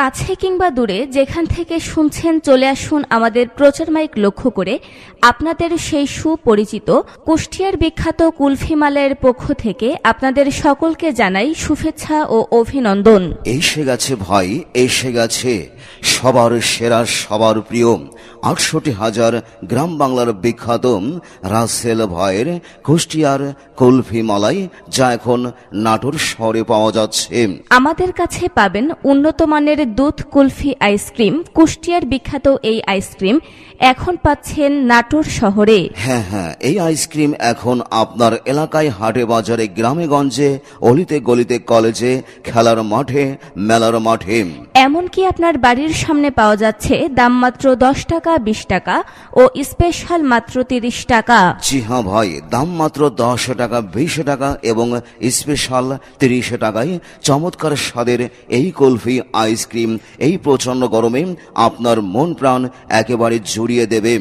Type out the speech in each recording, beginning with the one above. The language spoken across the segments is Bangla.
কাছে কিংবা দূরে যেখান থেকে শুনছেন চলে আসুন আমাদের প্রচার মাইক লক্ষ্য করে। আপনাদের সেই সুপরিচিত কুষ্টিয়ার বিখ্যাত কুলফি মালের পক্ষ থেকে আপনাদের সকলকে জানাই শুভেচ্ছা ও অভিনন্দন। এসে গেছে ভাই এসে গেছে সবার সেরা সবার প্রিয়। আটষট্টি হাজার গ্রাম বাংলার বিখ্যাত রাসেল ভয়ের কুষ্টিয়ার কুলফি মালাই যা এখন নাটোর শহরে পাওয়া যাচ্ছে। আমাদের কাছে পাবেন উন্নত মানের দুধ কুলফি আইসক্রিম কুষ্টিয়ার বিখ্যাত এই আইসক্রিম এখন পাচ্ছেন নাটোর শহরে। হ্যাঁ হ্যাঁ এই আইসক্রিম এখন আপনার এলাকায় হাটে বাজারে গ্রামে গঞ্জে অলিতে গলিতে কলেজে খেলার মাঠে মেলার মাঠে। এমনকি আপনার বাড়ির সামনে পাওয়া যাচ্ছে দাম মাত্র দশ টাকা বিশ টাকা ও স্পেশাল মাত্র তিরিশ টাকা। জি হ্যাঁ ভাই দাম মাত্র দশ টাকা বিশ টাকা এবং স্পেশাল তিরিশ টাকায় চমৎকার স্বাদের এই কুলফি আইসক্রিম এই প্রচণ্ড গরমে আপনার মন প্রাণ একেবারে জুড়িয়ে দেবে।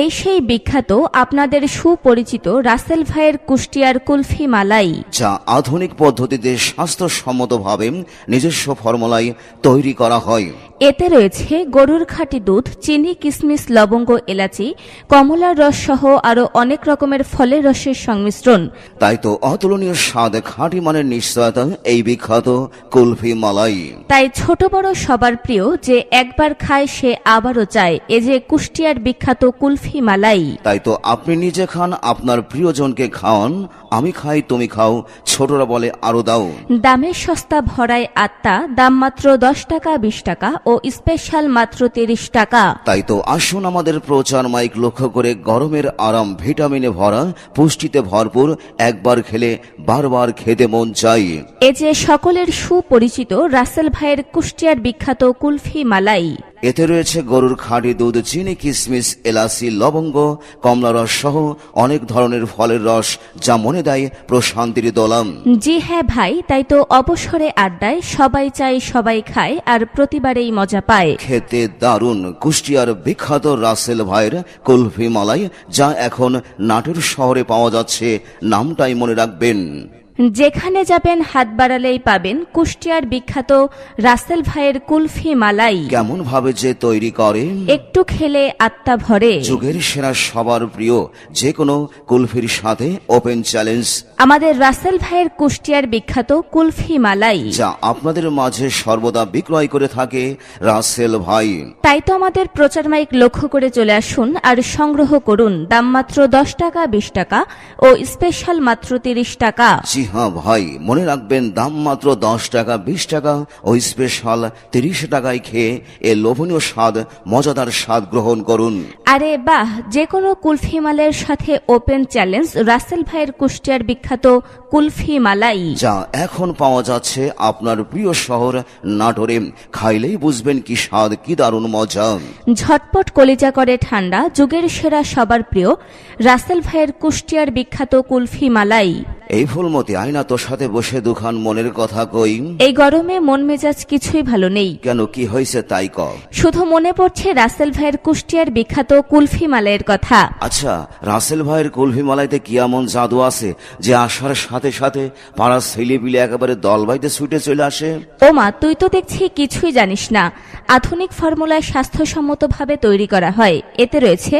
এই সেই বিখ্যাত আপনাদের সুপরিচিত রাসেল ভাইয়ের কুষ্টিয়ার কুলফি মালাই। যা আধুনিক পদ্ধতিতে স্বাস্থ্যসম্মতভাবে নিজস্ব ফর্মুলায় তৈরি করা হয়। এতে রয়েছে গরুর খাঁটি দুধ চিনি কিশমিশ লবঙ্গ এলাচি কমলার রস সহ আরও অনেক রকমের ফলের রসের সংমিশ্রণ। তাই তো অতুলনীয় স্বাদ খাঁটি মানের নিশ্চয়তা এই বিখ্যাত কুলফি মালাই। তাই ছোট বড় সবার প্রিয় যে একবার খায় সে আবারও চায় এ যে কুষ্টিয়ার বিখ্যাত কুলফি মালাই। তাই তো আপনি নিজে খান আপনার প্রিয়জনকে খাওয়ান আমি খাই তুমি খাও ছোটরা বলে আরও দাও। দামের সস্তা ভরায় আত্মা দাম মাত্র দশ টাকা বিশ টাকা ও স্পেশাল মাত্র তিরিশ টাকা। তাই তো আসুন আমাদের প্রচার মাইক লক্ষ্য করে গরমের আরাম ভিটামিনে ভরা পুষ্টিতে ভরপুর একবার খেলে বারবার খেতে মন চাই। এ যে সকলের সুপরিচিত রাসেল ভাইয়ের কুষ্টিয়ার বিখ্যাত কুলফি মালাই। এতে রয়েছে গরুর খাঁটি দুধ চিনি কিশমিশ এলাচি লবঙ্গ কমলা রস সহ অনেক ধরনের ফলের রস যা মনে দেয় প্রশান্তির দোলাম। জি হ্যাঁ ভাই তাই তো অবসরে আড্ডায় সবাই চায় সবাই খায় আর প্রতিবারেই মজা পায়। খেতে দারুণ কুষ্টিয়ার বিখ্যাত রাসেল ভাইয়ের কুলফি মালাই যা এখন নাটোর শহরে পাওয়া যাচ্ছে নামটাই মনে রাখবেন। যেখানে যাবেন হাত বাড়ালেই পাবেন কুষ্টিয়ার বিখ্যাত রাসেল ভাইয়ের কুলফি মালাই। কেমন ভাবে যে তৈরি করে। একটু খেলে আত্মা ভরে। যুগের সেরা সবার প্রিয় যে কোনো কুলফির সাথে ওপেন চ্যালেঞ্জ। আমাদের রাসেল ভাইয়ের কুষ্টিয়ার বিখ্যাত কুলফি মালাই। যা আপনাদের মাঝে সর্বদা বিক্রয় করে থাকে রাসেল ভাই। তাই তো আমাদের প্রচার মাইক লক্ষ্য করে চলে আসুন আর সংগ্রহ করুন দাম মাত্র দশ টাকা বিশ টাকা ও স্পেশাল মাত্র তিরিশ টাকা। জি হ্যাঁ ভাই মনে রাখবেন দাম মাত্র দশ টাকা বিশ টাকা ও স্পেশাল তিরিশ টাকায় খেয়ে এ লোভনীয় স্বাদ মজাদার স্বাদ গ্রহণ করুন। আরে বাহ যে কোনো কুলফি মালের সাথে ওপেন চ্যালেঞ্জ রাসেল ভাইয়ের কুষ্টিয়ার বিখ্যাত কুলফি মালাই। যা এখন পাওয়া যাচ্ছে আপনার প্রিয় শহর নাটোরে। খাইলেই বুঝবেন কি স্বাদ কি দারুণ মজা। ঝটপট কলিজা করে ঠান্ডা যুগের সেরা সবার প্রিয় রাসেল ভাইয়ের কুষ্টিয়ার বিখ্যাত কুলফি মালাই। এই ফুলমতি আয়না তোর সাথে বসে দুখান মনের কথা কই। এই গরমে মন মেজাজ কিছুই ভালো নেই। কেন কি হয়েছে তাই ক শুধু মনে পড়ছে রাসেল ভাইয়ের কুষ্টিয়ার বিখ্যাত কুলফি মালাইয়ের কথা। আচ্ছা রাসেল ভাইয়ের কুলফি মালাইতে কি এমন জাদু আছে যে আসার সাথে সাথে পাড়ার ছেলে পিলে একেবারে দল বাইতে ছুটে চলে আসে? ও মা তুই তো দেখছি কিছুই জানিস না। আধুনিক ফর্মুলায় স্বাস্থ্যসম্মতভাবে তৈরি করা হয়। এতে রয়েছে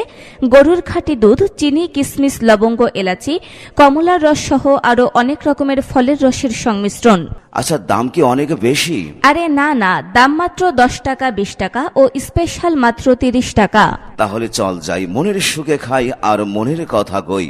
গরুর খাঁটি দুধ চিনি কিশমিশ লবঙ্গ এলাচি কমলার রস সহ আরও অনেক রকমের ফলের রসের সংমিশ্রণ। আচ্ছা দাম কি অনেক বেশি? আরে না না দাম মাত্র দশ টাকা বিশ টাকা ও স্পেশাল মাত্র তিরিশ টাকা। তাহলে চল যাই মনের সুখে খাই আর মনের কথা কই।